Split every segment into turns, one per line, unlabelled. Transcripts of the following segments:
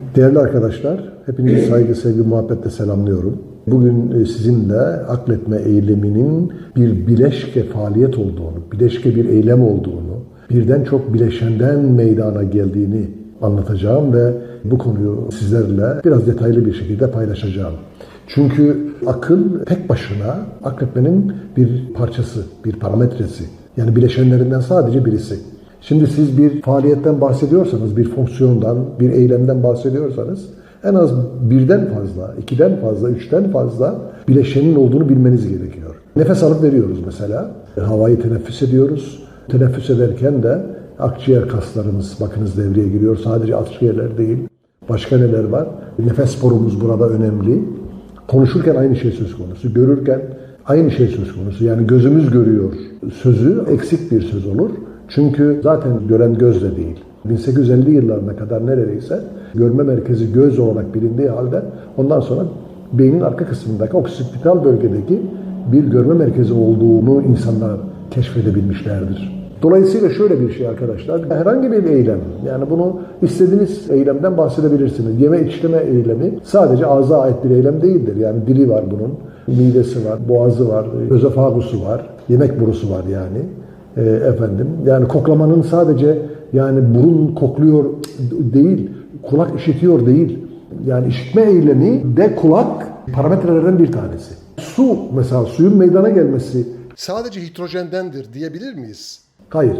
Değerli arkadaşlar, hepinizi saygı, sevgi, muhabbetle selamlıyorum. Bugün e, sizinle akletme eyleminin bir bileşke faaliyet olduğunu, bileşke bir eylem olduğunu, birden çok bileşenden meydana geldiğini anlatacağım ve bu konuyu sizlerle biraz detaylı bir şekilde paylaşacağım. Çünkü akıl tek başına akletmenin bir parçası, bir parametresi. Yani bileşenlerinden sadece birisi. Şimdi siz bir faaliyetten bahsediyorsanız, bir fonksiyondan, bir eylemden bahsediyorsanız en az birden fazla, ikiden fazla, üçten fazla bileşenin olduğunu bilmeniz gerekiyor. Nefes alıp veriyoruz mesela. Havayı teneffüs ediyoruz. Teneffüs ederken de akciğer kaslarımız bakınız devreye giriyor. Sadece akciğerler değil. Başka neler var? Nefes borumuz burada önemli. Konuşurken aynı şey söz konusu. Görürken aynı şey söz konusu. Yani gözümüz görüyor sözü eksik bir söz olur. Çünkü zaten gören göz de değil. 1850 yıllarına kadar neredeyse görme merkezi göz olarak bilindiği halde ondan sonra beynin arka kısmındaki oksipital bölgedeki bir görme merkezi olduğunu insanlar keşfedebilmişlerdir. Dolayısıyla şöyle bir şey arkadaşlar, herhangi bir eylem, yani bunu istediğiniz eylemden bahsedebilirsiniz. Yeme içleme eylemi sadece ağza ait bir eylem değildir. Yani dili var bunun, midesi var, boğazı var, özofagusu var, yemek borusu var yani. E, efendim, yani koklamanın sadece yani burun kokluyor değil, kulak işitiyor değil. Yani işitme eylemi de kulak parametrelerden bir tanesi. Su mesela suyun meydana gelmesi
sadece hidrojendendir diyebilir miyiz?
Hayır.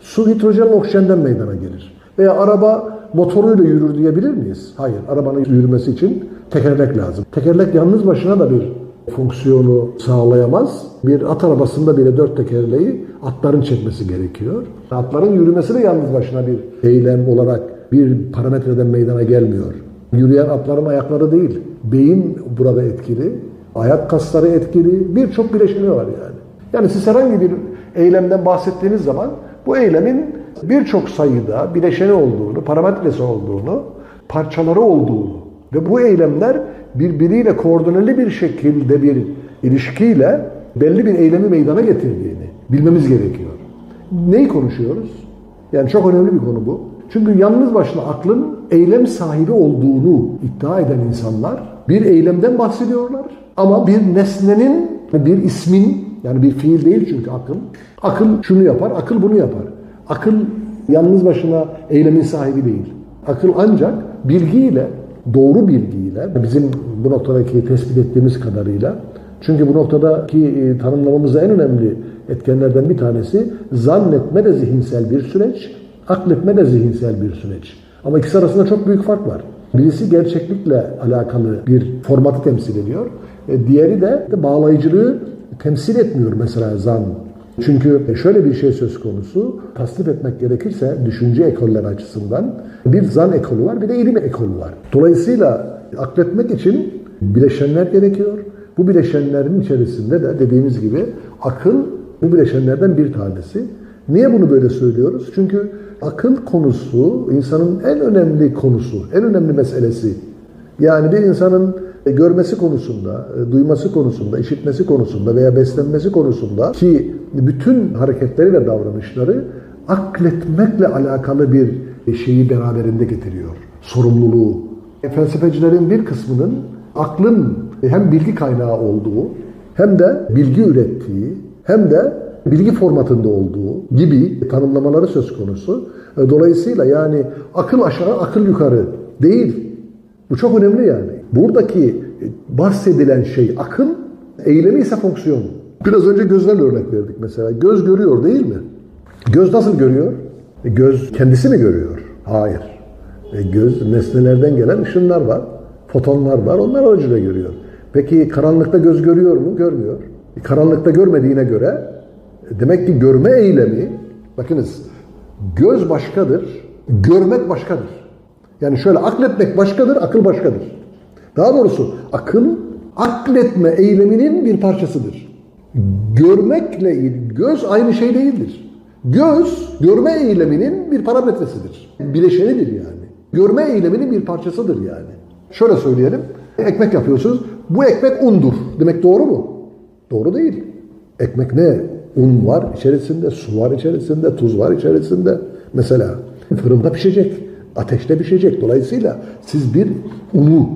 Su hidrojen oksijenden meydana gelir. Veya araba motoruyla yürür diyebilir miyiz? Hayır. Arabanın yürümesi için tekerlek lazım. Tekerlek yalnız başına da bir fonksiyonu sağlayamaz. Bir at arabasında bile dört tekerleği atların çekmesi gerekiyor. Atların yürümesi de yalnız başına bir eylem olarak bir parametreden meydana gelmiyor. Yürüyen atların ayakları değil. Beyin burada etkili. Ayak kasları etkili. Birçok bileşeni var yani. Yani siz herhangi bir eylemden bahsettiğiniz zaman bu eylemin birçok sayıda bileşeni olduğunu, parametresi olduğunu, parçaları olduğunu ve bu eylemler birbiriyle koordineli bir şekilde bir ilişkiyle belli bir eylemi meydana getirdiğini bilmemiz gerekiyor. Neyi konuşuyoruz? Yani çok önemli bir konu bu. Çünkü yalnız başına aklın eylem sahibi olduğunu iddia eden insanlar bir eylemden bahsediyorlar. Ama bir nesnenin, bir ismin, yani bir fiil değil çünkü akıl. Akıl şunu yapar, akıl bunu yapar. Akıl yalnız başına eylemin sahibi değil. Akıl ancak bilgiyle, doğru bilgiyle, bizim bu noktadaki tespit ettiğimiz kadarıyla, çünkü bu noktadaki e, tanımlamamızda en önemli etkenlerden bir tanesi zannetme de zihinsel bir süreç, akletme de zihinsel bir süreç. Ama ikisi arasında çok büyük fark var. Birisi gerçeklikle alakalı bir formatı temsil ediyor. E, Diğeri de bağlayıcılığı temsil etmiyor mesela zan. Çünkü şöyle bir şey söz konusu, tasnif etmek gerekirse düşünce ekolleri açısından bir zan ekolü var, bir de ilim ekolü var. Dolayısıyla akletmek için bileşenler gerekiyor. Bu bileşenlerin içerisinde de dediğimiz gibi akıl bu bileşenlerden bir tanesi. Niye bunu böyle söylüyoruz? Çünkü akıl konusu insanın en önemli konusu, en önemli meselesi. Yani bir insanın görmesi konusunda, duyması konusunda, işitmesi konusunda veya beslenmesi konusunda ki bütün hareketleri ve davranışları akletmekle alakalı bir şeyi beraberinde getiriyor. Sorumluluğu. Felsefecilerin bir kısmının aklın hem bilgi kaynağı olduğu hem de bilgi ürettiği hem de bilgi formatında olduğu gibi tanımlamaları söz konusu. Dolayısıyla yani akıl aşağı, akıl yukarı değil. Bu çok önemli yani. Buradaki bahsedilen şey akıl, eylemi ise fonksiyon. Biraz önce gözlerle örnek verdik mesela. Göz görüyor değil mi? Göz nasıl görüyor? E, göz kendisi mi görüyor? Hayır. E, göz nesnelerden gelen ışınlar var, fotonlar var, onlar aracılığıyla görüyor. Peki karanlıkta göz görüyor mu? Görmüyor. E, karanlıkta görmediğine göre e, demek ki görme eylemi, bakınız göz başkadır, görmek başkadır. Yani şöyle akletmek başkadır, akıl başkadır. Daha doğrusu akıl akletme eyleminin bir parçasıdır. Görmekle göz aynı şey değildir. Göz görme eyleminin bir parametresidir. Bileşenidir yani. Görme eyleminin bir parçasıdır yani. Şöyle söyleyelim. Ekmek yapıyorsunuz. Bu ekmek undur. Demek doğru mu? Doğru değil. Ekmek ne? Un var içerisinde, su var içerisinde, tuz var içerisinde. Mesela fırında pişecek. Ateşte pişecek. Dolayısıyla siz bir unu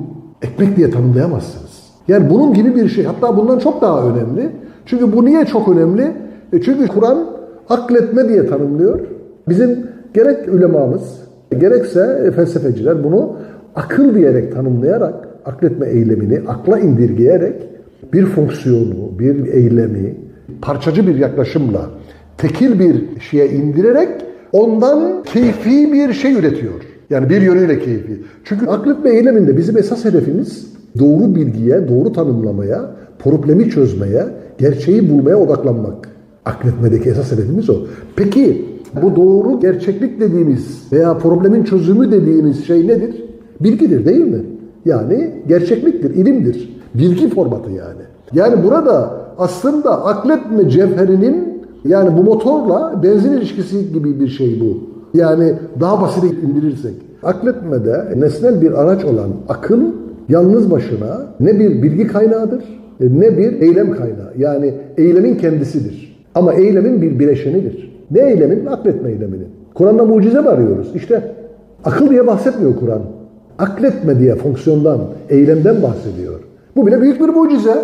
ekmek diye tanımlayamazsınız. Yani bunun gibi bir şey. Hatta bundan çok daha önemli. Çünkü bu niye çok önemli? E çünkü Kur'an akletme diye tanımlıyor. Bizim gerek ulemamız, gerekse felsefeciler bunu akıl diyerek tanımlayarak, akletme eylemini akla indirgeyerek bir fonksiyonu, bir eylemi parçacı bir yaklaşımla tekil bir şeye indirerek ondan keyfi bir şey üretiyor. Yani bir yönüyle keyfi. Çünkü akletme eyleminde bizim esas hedefimiz doğru bilgiye, doğru tanımlamaya, problemi çözmeye, gerçeği bulmaya odaklanmak. Akletmedeki esas hedefimiz o. Peki bu doğru gerçeklik dediğimiz veya problemin çözümü dediğimiz şey nedir? Bilgidir değil mi? Yani gerçekliktir, ilimdir. Bilgi formatı yani. Yani burada aslında akletme cevherinin yani bu motorla benzin ilişkisi gibi bir şey bu. Yani daha basite indirirsek. Akletmede nesnel bir araç olan akıl yalnız başına ne bir bilgi kaynağıdır ne bir eylem kaynağı. Yani eylemin kendisidir. Ama eylemin bir bileşenidir. Ne eylemin? Akletme eyleminin. Kur'an'da mucize mi arıyoruz? İşte akıl diye bahsetmiyor Kur'an. Akletme diye fonksiyondan, eylemden bahsediyor. Bu bile büyük bir mucize.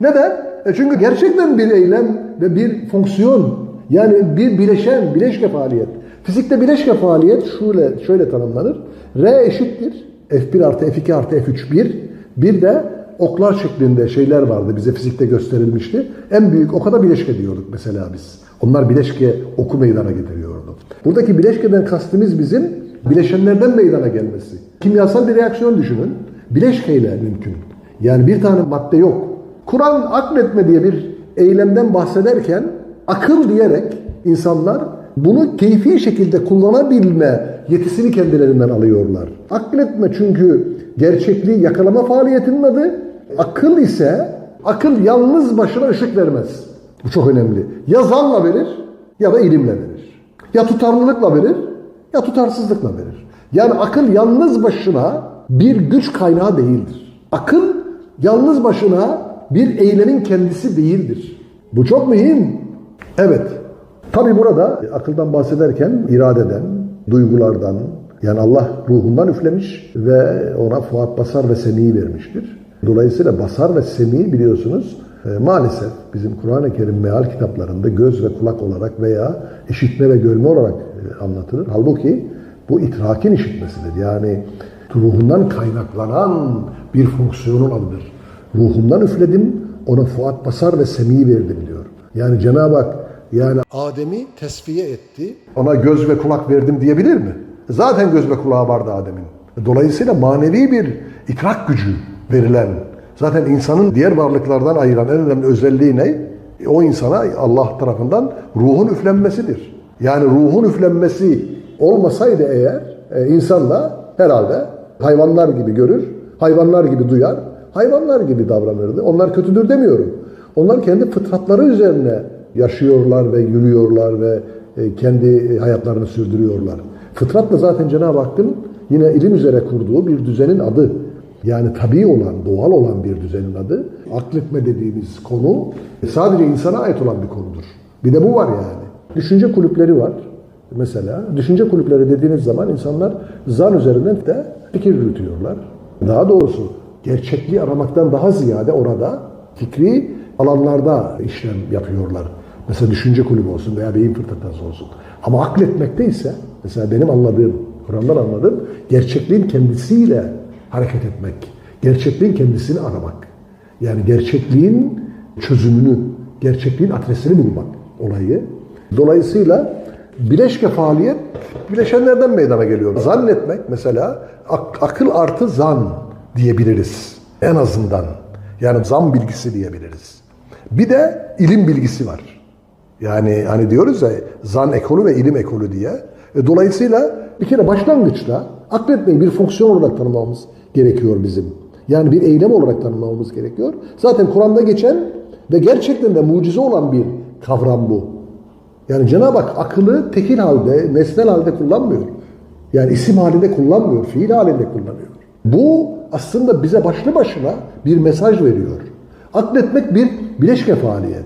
Neden? E çünkü gerçekten bir eylem ve bir fonksiyon yani bir bileşen, bileşke faaliyet. Fizikte bileşke faaliyet şöyle, şöyle tanımlanır. R eşittir. F1 artı F2 artı F3 1. Bir de oklar şeklinde şeyler vardı bize fizikte gösterilmişti. En büyük oka da bileşke diyorduk mesela biz. Onlar bileşke oku meydana getiriyordu. Buradaki bileşkeden kastımız bizim bileşenlerden meydana gelmesi. Kimyasal bir reaksiyon düşünün. Bileşkeyle mümkün. Yani bir tane madde yok. Kur'an akletme diye bir eylemden bahsederken akıl diyerek insanlar bunu keyfi şekilde kullanabilme yetisini kendilerinden alıyorlar. Akletme çünkü gerçekliği yakalama faaliyetinin adı. Akıl ise akıl yalnız başına ışık vermez. Bu çok önemli. Ya zanla verir ya da ilimle verir. Ya tutarlılıkla verir ya tutarsızlıkla verir. Yani akıl yalnız başına bir güç kaynağı değildir. Akıl yalnız başına bir eylemin kendisi değildir. Bu çok mühim. Evet. Tabi burada akıldan bahsederken iradeden, duygulardan, yani Allah ruhundan üflemiş ve ona Fuat Basar ve Semi'yi vermiştir. Dolayısıyla basar ve semi biliyorsunuz e, maalesef bizim Kur'an-ı Kerim meal kitaplarında göz ve kulak olarak veya işitme ve görme olarak e, anlatılır. Halbuki bu itrakin işitmesidir. Yani ruhundan kaynaklanan bir fonksiyonun adıdır. Ruhumdan üfledim, ona Fuat Basar ve Semi'yi verdim diyor. Yani Cenab-ı Hak yani
Adem'i tesviye etti.
ona göz ve kulak verdim diyebilir mi? Zaten göz ve kulağı vardı Adem'in. Dolayısıyla manevi bir idrak gücü verilen, zaten insanın diğer varlıklardan ayıran en önemli özelliği ne? E, O insana Allah tarafından ruhun üflenmesidir. Yani ruhun üflenmesi olmasaydı eğer e, insanla herhalde hayvanlar gibi görür, hayvanlar gibi duyar, hayvanlar gibi davranırdı. Onlar kötüdür demiyorum. Onlar kendi fıtratları üzerine yaşıyorlar ve yürüyorlar ve e, kendi hayatlarını sürdürüyorlar. Fıtrat da zaten Cenab-ı Hakk'ın yine ilim üzere kurduğu bir düzenin adı. Yani tabii olan, doğal olan bir düzenin adı. Akletme dediğimiz konu sadece insana ait olan bir konudur. Bir de bu var yani. Düşünce kulüpleri var. Mesela düşünce kulüpleri dediğiniz zaman insanlar zan üzerinden de fikir yürütüyorlar. Daha doğrusu gerçekliği aramaktan daha ziyade orada fikri alanlarda işlem yapıyorlar. Mesela düşünce kulübü olsun veya beyin fırtınası olsun. Ama akletmekte ise mesela benim anladığım, Kur'an'dan anladığım gerçekliğin kendisiyle hareket etmek. Gerçekliğin kendisini aramak. Yani gerçekliğin çözümünü, gerçekliğin adresini bulmak olayı. Dolayısıyla bileşke faaliyet bileşenlerden meydana geliyor. Zannetmek mesela ak- akıl artı zan diyebiliriz. En azından. Yani zan bilgisi diyebiliriz. Bir de ilim bilgisi var. Yani hani diyoruz ya zan ekolü ve ilim ekolü diye. E, dolayısıyla bir kere başlangıçta akletmeyi bir fonksiyon olarak tanımlamamız gerekiyor bizim. Yani bir eylem olarak tanımlamamız gerekiyor. Zaten Kur'an'da geçen ve gerçekten de mucize olan bir kavram bu. Yani Cenab-ı Hak akıllı tekil halde, nesnel halde kullanmıyor. Yani isim halinde kullanmıyor, fiil halinde kullanıyor. Bu aslında bize başlı başına bir mesaj veriyor. Akletmek bir bileşke faaliyet.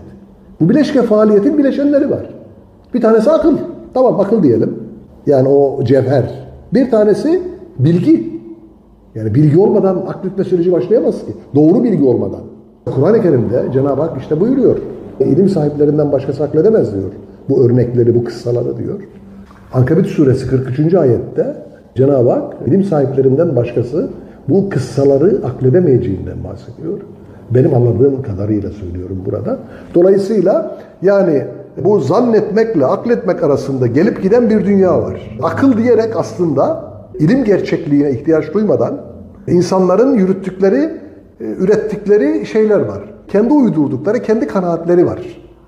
Bu bileşke faaliyetin bileşenleri var. Bir tanesi akıl. Tamam akıl diyelim. Yani o cevher. Bir tanesi bilgi. Yani bilgi olmadan akletme süreci başlayamaz ki. Doğru bilgi olmadan. Kur'an-ı Kerim'de Cenab-ı Hak işte buyuruyor. İlim sahiplerinden başkası akledemez diyor. Bu örnekleri, bu kıssaları diyor. Ankabut suresi 43. ayette Cenab-ı Hak ilim sahiplerinden başkası bu kıssaları akledemeyeceğinden bahsediyor. Benim anladığım kadarıyla söylüyorum burada. Dolayısıyla yani bu zannetmekle akletmek arasında gelip giden bir dünya var. Akıl diyerek aslında ilim gerçekliğine ihtiyaç duymadan insanların yürüttükleri, e, ürettikleri şeyler var. Kendi uydurdukları, kendi kanaatleri var.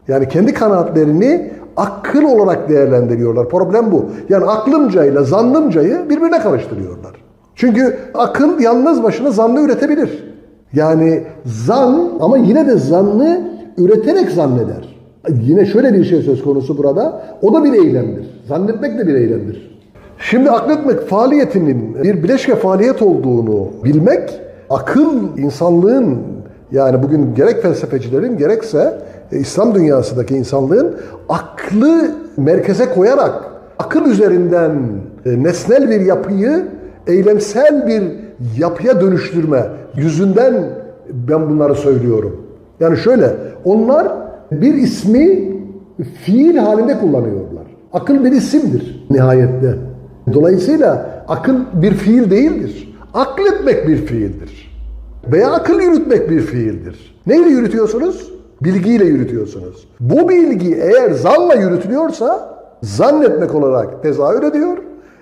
Yani kendi kanaatlerini akıl olarak değerlendiriyorlar. Problem bu. Yani aklımcayla zannımcayı birbirine karıştırıyorlar. Çünkü akıl yalnız başına zannı üretebilir. Yani zan ama yine de zannı üreterek zanneder. Yine şöyle bir şey söz konusu burada. O da bir eylemdir. Zannetmek de bir eylemdir. Şimdi akletmek faaliyetinin bir bileşke faaliyet olduğunu bilmek, akıl insanlığın yani bugün gerek felsefecilerin gerekse e, İslam dünyasındaki insanlığın aklı merkeze koyarak akıl üzerinden e, nesnel bir yapıyı eylemsel bir yapıya dönüştürme yüzünden ben bunları söylüyorum. Yani şöyle onlar bir ismi fiil halinde kullanıyorlar. Akıl bir isimdir nihayette. Dolayısıyla akıl bir fiil değildir. Akletmek bir fiildir. Veya akıl yürütmek bir fiildir. Neyle yürütüyorsunuz? Bilgiyle yürütüyorsunuz. Bu bilgi eğer zanla yürütülüyorsa zannetmek olarak tezahür ediyor.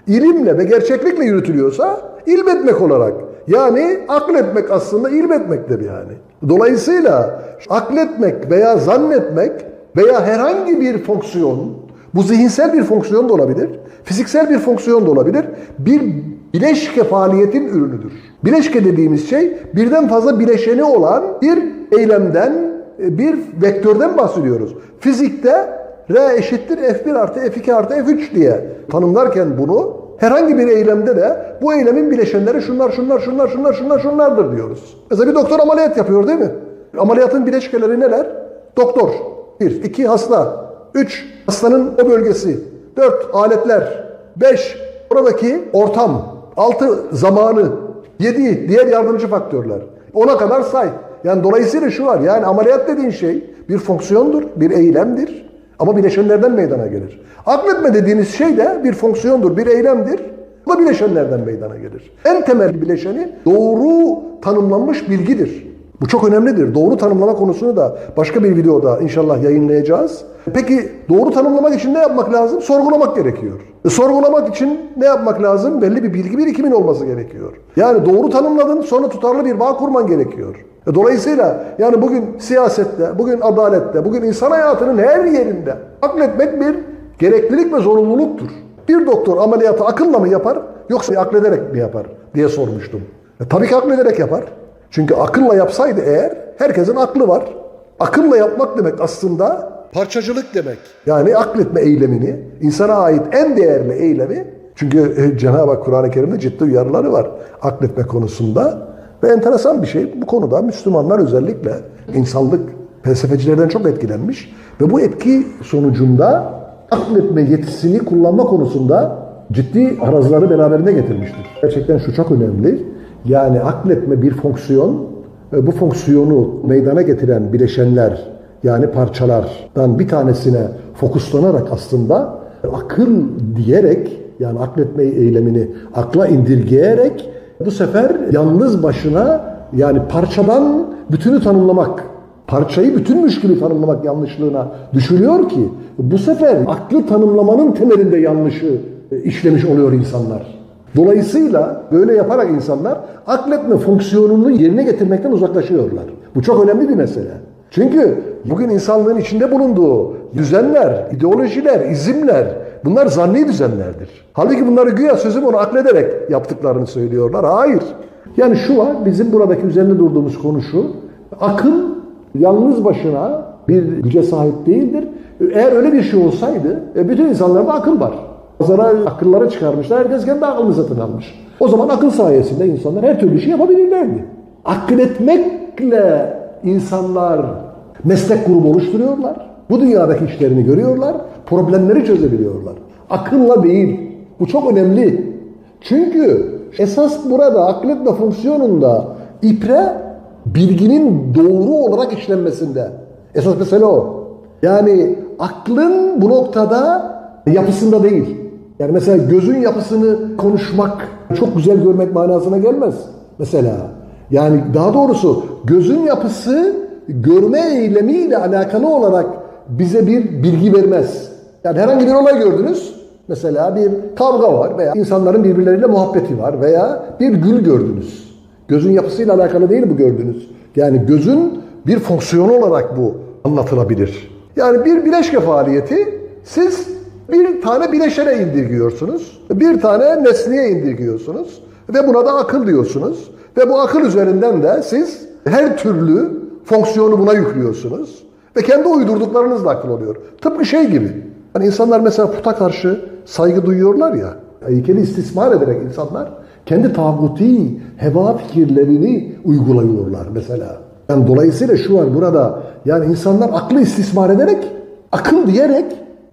İlimle ve gerçeklikle yürütülüyorsa ilmetmek olarak. Yani akletmek aslında ilmetmektir yani. Dolayısıyla akletmek veya zannetmek veya herhangi bir fonksiyon, bu zihinsel bir fonksiyon da olabilir, fiziksel bir fonksiyon da olabilir, bir bileşke faaliyetin ürünüdür. Bileşke dediğimiz şey birden fazla bileşeni olan bir eylemden, bir vektörden bahsediyoruz. Fizikte R eşittir F1 artı F2 artı F3 diye tanımlarken bunu herhangi bir eylemde de bu eylemin bileşenleri şunlar şunlar şunlar şunlar şunlar şunlardır diyoruz. Mesela bir doktor ameliyat yapıyor değil mi? Ameliyatın bileşkeleri neler? Doktor. Bir. iki hasta. Üç. Hastanın o bölgesi. Dört. Aletler. Beş. Oradaki ortam. Altı. Zamanı. Yedi. Diğer yardımcı faktörler. Ona kadar say. Yani dolayısıyla şu var. Yani ameliyat dediğin şey bir fonksiyondur, bir eylemdir. Ama bileşenlerden meydana gelir. Akletme dediğiniz şey de bir fonksiyondur, bir eylemdir. Bu da bileşenlerden meydana gelir. En temel bileşeni doğru tanımlanmış bilgidir. Bu çok önemlidir. Doğru tanımlama konusunu da başka bir videoda inşallah yayınlayacağız. Peki doğru tanımlamak için ne yapmak lazım? Sorgulamak gerekiyor. E, sorgulamak için ne yapmak lazım? Belli bir bilgi birikimin olması gerekiyor. Yani doğru tanımladın sonra tutarlı bir bağ kurman gerekiyor. E, Dolayısıyla yani bugün siyasette, bugün adalette, bugün insan hayatının her yerinde akletmek bir gereklilik ve zorunluluktur. Bir doktor ameliyatı akılla mı yapar yoksa aklederek mi yapar diye sormuştum. E, tabii ki aklederek yapar. Çünkü akılla yapsaydı eğer herkesin aklı var. Akılla yapmak demek aslında
Parçacılık demek.
yani akletme eylemini, insana ait en değerli eylemi, çünkü Cenab-ı Hak Kur'an-ı Kerim'de ciddi uyarıları var akletme konusunda. Ve enteresan bir şey, bu konuda Müslümanlar özellikle insanlık felsefecilerden çok etkilenmiş. Ve bu etki sonucunda akletme yetisini kullanma konusunda ciddi arazları beraberinde getirmiştir. Gerçekten şu çok önemli. Yani akletme bir fonksiyon, e, bu fonksiyonu meydana getiren bileşenler, yani parçalardan bir tanesine fokuslanarak aslında akıl diyerek yani akletme eylemini akla indirgeyerek bu sefer yalnız başına yani parçadan bütünü tanımlamak, parçayı bütünmüş gibi tanımlamak yanlışlığına düşülüyor ki bu sefer aklı tanımlamanın temelinde yanlışı e, işlemiş oluyor insanlar. Dolayısıyla böyle yaparak insanlar akletme fonksiyonunu yerine getirmekten uzaklaşıyorlar. Bu çok önemli bir mesele. Çünkü bugün insanlığın içinde bulunduğu düzenler, ideolojiler, izimler bunlar zanni düzenlerdir. Halbuki bunları güya sözüm onu aklederek yaptıklarını söylüyorlar. Hayır. Yani şu var, bizim buradaki üzerinde durduğumuz konu şu. Akıl yalnız başına bir güce sahip değildir. Eğer öyle bir şey olsaydı, e, bütün insanlarda akıl var. Pazara akılları çıkarmışlar, herkes kendi aklını satın almış. O zaman akıl sayesinde insanlar her türlü şey yapabilirlerdi. Akletmekle insanlar meslek grubu oluşturuyorlar. Bu dünyadaki işlerini görüyorlar, problemleri çözebiliyorlar. Akılla değil. Bu çok önemli. Çünkü esas burada akletme fonksiyonunda ipre bilginin doğru olarak işlenmesinde. Esas mesele o. Yani aklın bu noktada yapısında değil. Yani mesela gözün yapısını konuşmak çok güzel görmek manasına gelmez. Mesela yani daha doğrusu gözün yapısı görme eylemiyle alakalı olarak bize bir bilgi vermez. Yani herhangi bir olay gördünüz. Mesela bir kavga var veya insanların birbirleriyle muhabbeti var veya bir gül gördünüz. Gözün yapısıyla alakalı değil bu gördüğünüz. Yani gözün bir fonksiyonu olarak bu anlatılabilir. Yani bir bileşke faaliyeti siz bir tane bileşene indirgiyorsunuz. Bir tane nesneye indirgiyorsunuz. Ve buna da akıl diyorsunuz. Ve bu akıl üzerinden de siz her türlü fonksiyonu buna yüklüyorsunuz. Ve kendi uydurduklarınız da akıl oluyor. Tıpkı şey gibi. Hani insanlar mesela puta karşı saygı duyuyorlar ya. Heykeli istismar ederek insanlar kendi tağuti, heva fikirlerini uyguluyorlar mesela. Yani dolayısıyla şu var burada. Yani insanlar aklı istismar ederek, akıl diyerek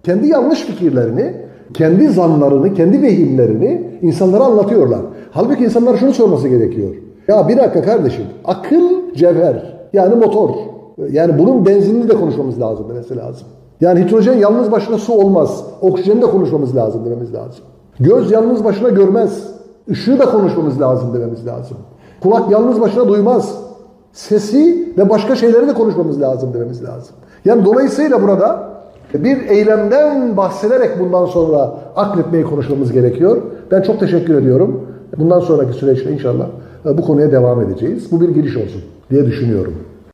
kendi yanlış fikirlerini, kendi zanlarını, kendi vehimlerini insanlara anlatıyorlar. Halbuki insanlar şunu sorması gerekiyor. Ya bir dakika kardeşim, akıl cevher, yani motor. Yani bunun benzinini de konuşmamız lazım demesi lazım. Yani hidrojen yalnız başına su olmaz. Oksijeni de konuşmamız lazım dememiz lazım. Göz yalnız başına görmez. Işığı da konuşmamız lazım dememiz lazım. Kulak yalnız başına duymaz. Sesi ve başka şeyleri de konuşmamız lazım dememiz lazım. Yani dolayısıyla burada bir eylemden bahsederek bundan sonra akletmeyi konuşmamız gerekiyor. Ben çok teşekkür ediyorum. Bundan sonraki süreçte inşallah bu konuya devam edeceğiz. Bu bir giriş olsun diye düşünüyorum.